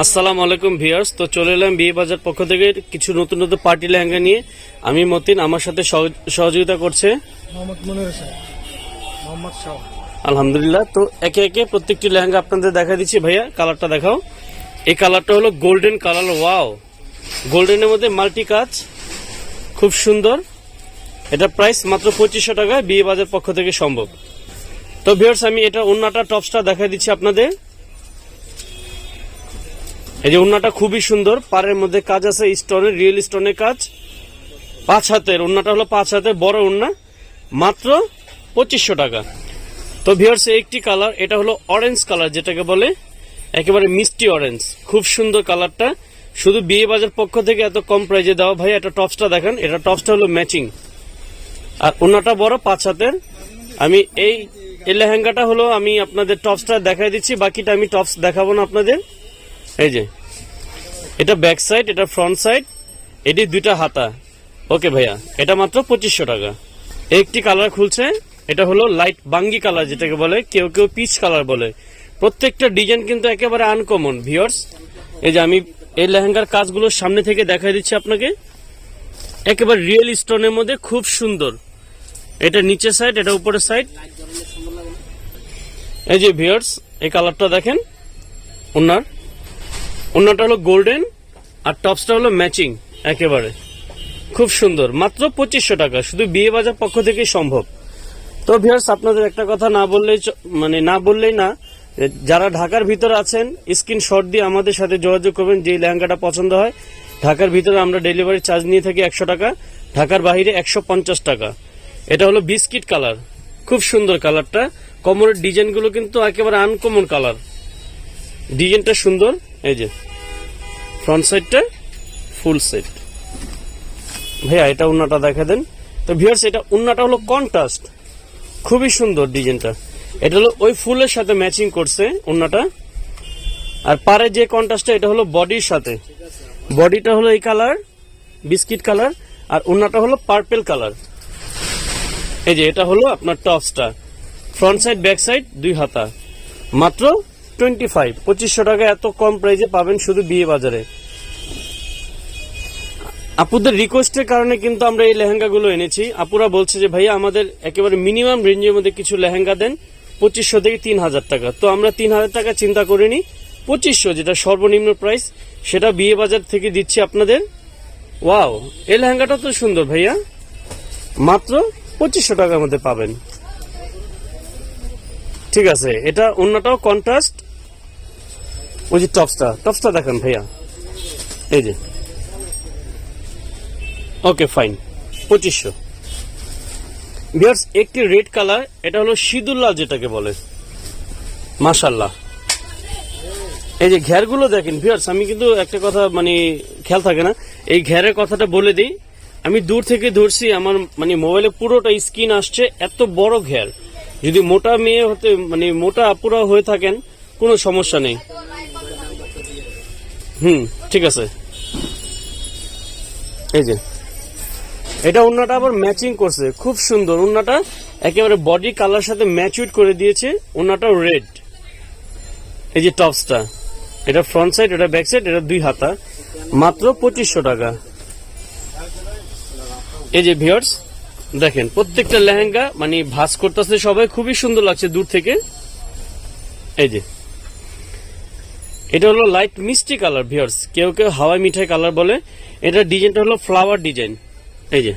আসসালামু আলাইকুম ভিউয়ার্স। তো চলে এলাম বিয়ে বাজার পক্ষ থেকে কিছু নতুন নতুন পার্টি লেহেঙ্গা নিয়ে। আমি মতিন আমার সাথে সহ- সহযোগিতা করছে। আলহামদুলিল্লাহ। তো একে একে প্রত্যেকটি লেহেঙ্গা আপনাদের দেখা দিচ্ছি ভাইয়া। কালারটা দেখাও। এই কালারটা হলো গোল্ডেন কালার ওয়াও গোল্ডেনের মধ্যে মাল্টি কাজ। খুব সুন্দর। এটা প্রাইস মাত্র পঁচিশশো টাকায় বিয়ে বাজার পক্ষ থেকে সম্ভব। তো ভিউয়ার্স আমি এটা অন্যটা টপসটা দেখা দিচ্ছি আপনাদের। এই যে ওন্নাটা খুবই সুন্দর, পাড়ের মধ্যে কাজ আছে স্টোনের রিয়েল স্টোনের কাজ। পাঁচ হাতের ওন্নাটা হলো পাঁচ হাতের বড় ওন্না মাত্র পঁচিশশো টাকা। তো ভিউয়ার্স একটি কালার এটা হলো অরেঞ্জ কালার যেটাকে বলে, একেবারে মিষ্টি অরেঞ্জ খুব সুন্দর কালারটা শুধু বিয়ে বাজার পক্ষ থেকে এত কম প্রাইজে দেওয়া। ভাই এটা টপসটা দেখেন, এটা টপসটা হলো ম্যাচিং আর ওনাটা বড়, পাঁচ হাতের। আমি এই লেহেঙ্গাটা হলো, আমি আপনাদের টপসটা দেখাই দিচ্ছি, বাকিটা আমি টপস দেখাবো না আপনাদের। এই যে এটা ব্যাক সাইড এটা ফ্রন্ট সাইড এটি দুইটা হাতা। ওকে ভাইয়া, এটা মাত্র পঁচিশশো টাকা। একটি কালার খুলছে, এটা হলো লাইট বাঙ্গি কালার যেটাকে বলে, কেউ কেউ পিচ কালার বলে। প্রত্যেকটা ডিজাইন কিন্তু একেবারে আনকমন ভিওর্স এই যে আমি এই লেহেঙ্গার কাজগুলো সামনে থেকে দেখাই দিচ্ছি আপনাকে। একেবারে রিয়েল স্টোনের মধ্যে খুব সুন্দর। এটা নিচের সাইড এটা উপরের সাইড এই যে ভিওর্স এই কালারটা দেখেন, ওনার। অন্যটা হলো গোল্ডেন আর টপসটা হলো ম্যাচিং একেবারে। খুব সুন্দর, মাত্র পঁচিশশো টাকা, শুধু বিয়ে বাজার পক্ষ থেকেই সম্ভব। তো ভিউয়ার্স আপনাদের একটা কথা না বললেই মানে না বললেই না যারা ঢাকার ভিতরে আছেন, স্ক্রিন শট দিয়ে আমাদের সাথে যোগাযোগ করবেন যে লেহেঙ্গাটা পছন্দ হয়। ঢাকার ভিতরে আমরা ডেলিভারি চার্জ নিয়ে থাকি একশো টাকা, ঢাকার বাইরে একশো পঞ্চাশ টাকা। এটা হলো বিস্কিট কালার খুব সুন্দর কালারটা কমরের ডিজাইনগুলো কিন্তু একেবারে আনকমন কালার ডিজাইনটা সুন্দর। এই যে ফ্রন্ট সাইডটা ফুল সেট ভাইয়া, এটা উন্নাটা দেখা দেন। তো ভিউয়ার্স এটা উন্নাটা হলো কন্ট্রাস্ট খুবই সুন্দর ডিজাইনটা। এটা হলো ওই ফুলের সাথে ম্যাচিং করছে উন্নাটা। আর পারে যে কন্ট্রাস্টটা এটা হলো বডির সাথে। বডিটা হলো এই কালার বিস্কিট কালার আর উন্নাটা হলো পার্পেল কালার এই যে, এটা হলো আপনার টপসটা ফ্রন্ট সাইড ব্যাক সাইড দুই হাতা। মাত্র টোয়েন্টি ফাইভ পঁচিশশো টাকা এত কম প্রাইজে পাবেন শুধু বিয়ে বাজারে। আপুদের রিকোয়েস্টের কারণে কিন্তু আমরা এই লেহেঙ্গাগুলো এনেছি। আপুরা বলছে যে, ভাইয়া, আমাদের একেবারে মিনিমাম রেঞ্জের মধ্যে কিছু লেহেঙ্গা দেন। পঁচিশশো থেকে তিন হাজার টাকা। তো আমরা তিন হাজার টাকা চিন্তা করিনি। পঁচিশশো, যেটা সর্বনিম্ন প্রাইস সেটা বিয়ে বাজার থেকে দিচ্ছি আপনাদের। ওয়াও এই লেহেঙ্গাটা তো সুন্দর ভাইয়া। মাত্র পঁচিশশো টাকার মধ্যে পাবেন। ঠিক আছে, এটা অন্যটাও কন্ট্রাস্ট ওই যে টপসটা টপসটা দেখেন ভাইয়া। এই যে। ওকে ফাইন পঁচিশশো। বিয়ার্স একটি রেড কালার এটা হলো সিদুল্লাহ যেটাকে বলে। মাশাল্লাহ এই যে ঘেরগুলো দেখেন ভিউয়ার্স আমি কিন্তু একটা কথা মানে খেয়াল থাকে না। এই ঘেরের কথাটা বলে দিই, আমি দূর থেকে ধরছি, আমার মানে মোবাইলে পুরোটা স্ক্রিন আসছে, এত বড় ঘের। যদি মোটা মেয়ে হতে মানে মোটা আপুরা হয়ে থাকেন, কোনো সমস্যা নেই। হুম, ঠিক আছে। এই যে। এটা উন্নাটা আবার ম্যাচিং করছে। খুব সুন্দর। উন্নাটা একেবারে বডি কালার সাথে ম্যাচুইট করে দিয়েছে। উন্নাটাও রেড এই যে টপসটা এটা ফ্রন্ট সাইড এটা ব্যাক সাইড এটা দুই হাতা। মাত্র পঁচিশশো টাকা। এই যে ভিউয়ার্স দেখেন, প্রত্যেকটা লেহেঙ্গা মানে ভাস করতেছে সবাই। খুবই সুন্দর লাগছে দূর থেকে। এই যে। এটা হলো লাইট মিষ্টি কালার ভিউয়ার্স কেউ কেউ হাওয়াই মিঠাই কালার বলে। এটা ডিজাইনটা হলো ফ্লাওয়ার ডিজাইন এই যে,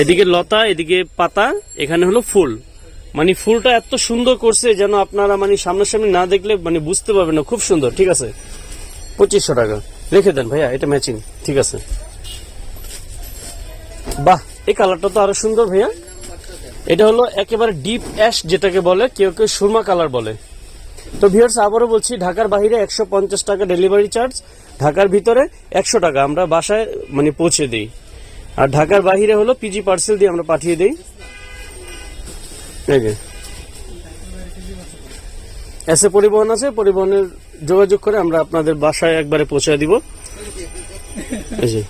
এদিকে লতা, এদিকে পাতা, এখানে হলো ফুল। মানে ফুলটা এত সুন্দর করছে যেন আপনারা মানে সামনাসামনি না দেখলে মানে বুঝতে পারবেন না। খুব সুন্দর, ঠিক আছে? পঁচিশশো টাকা। রেখে দেন ভাইয়া, এটা ম্যাচিং ঠিক আছে? বাহ, এই কালারটা তো আরও সুন্দর ভাইয়া। এটা হলো একেবারে ডিপ অ্যাশ যেটাকে বলে, কেউ কেউ সুরমা কালার বলে। তো ভিউয়ার্স আবারও বলছি, ঢাকার বাইরে একশো পঞ্চাশ টাকা ডেলিভারি চার্জ ঢাকার ভিতরে একশো টাকা আমরা বাসায় মানে পৌঁছে দিই। আর ঢাকার বাইরে হলো পিজি পার্সেল দিয়ে আমরা পাঠিয়ে দিই। যে। এসে পরিবহন আছে, পরিবহনের যোগাযোগ করে আমরা আপনাদের বাসায় একবারে পৌঁছে দিব। এই যে।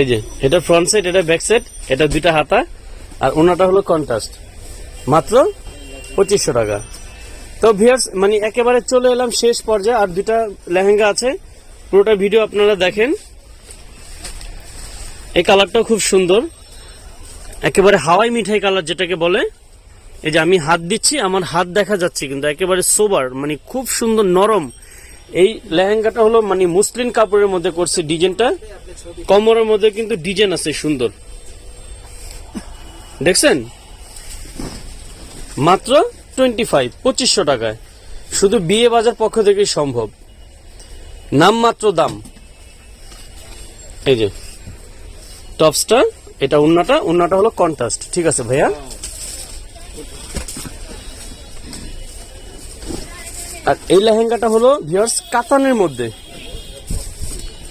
এই যে, এটা ফ্রন্ট সাইড এটা ব্যাক সাইড এটা দুইটা হাতা, আর ওনাটা হলো কন্ট্রাস্ট মাত্র পঁচিশশো টাকা। তো ভিয়ার্স মানে একেবারে চলে এলাম শেষ পর্যায়ে, আর দুটা লেহেঙ্গা আছে। পুরোটা ভিডিও আপনারা দেখেন। এই কালারটাও খুব সুন্দর। একেবারে হাওয়াই মিঠাই কালার যেটাকে বলে। এই যে আমি হাত দিচ্ছি, আমার হাত দেখা যাচ্ছে কিন্তু একেবারে সোবার মানে খুব সুন্দর নরম। এই লেহেঙ্গাটা হলো মানে মুসলিম কাপড়ের মধ্যে করছে ডিজাইনটা। কমরের মধ্যে কিন্তু ডিজাইন আছে সুন্দর। দেখছেন? মাত্র টোয়েন্টি ফাইভ পঁচিশশো টাকায়। শুধু বিয়ে বাজার পক্ষ থেকেই সম্ভব। নাম মাত্র দাম। এই যে টপসটা এটা উন্নাটা উন্নাটা হলো কন্ট্রাস্ট ঠিক আছে ভাইয়া? আর এই লেহেঙ্গাটা হলো ভিউয়ার্স কাতানের মধ্যে।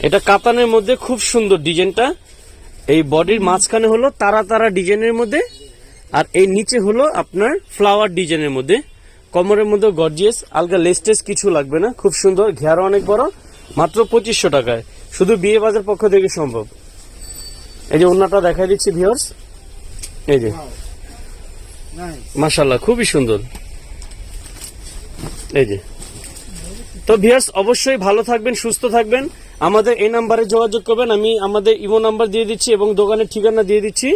এটা কাতানের মধ্যে খুব সুন্দর ডিজাইনটা। এই বডির মাঝখানে হলো তারা তারা ডিজাইনের মধ্যে আর এই নিচে হলো আপনার ফ্লাওয়ার ডিজাইনের মধ্যে। কমরের মধ্যে গর্জিয়াস আলগা লেস্টেস কিছু লাগবে না খুব সুন্দর ঘেরও অনেক বড় মাত্র পঁচিশশো টাকায়। শুধু বিয়ে বাজার পক্ষ থেকে সম্ভব। এই যে অন্যটা দেখাই দিচ্ছি ভিউয়ার্স এই যে। মাশাল্লাহ খুবই সুন্দর। এই যে। তো ভিয়ার্স অবশ্যই ভালো থাকবেন সুস্থ থাকবেন। আমাদের এই নাম্বারে যোগাযোগ করবেন আমি আমাদের ইমো নাম্বার দিয়ে দিচ্ছি এবং দোকানের ঠিকানা দিয়ে দিচ্ছি।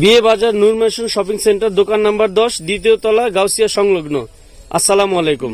বিয়ে বাজার নূর শপিং সেন্টার দোকান নাম্বার দশ দ্বিতীয় তলা গাউসিয়া সংলগ্ন। আসসালামু আলাইকুম।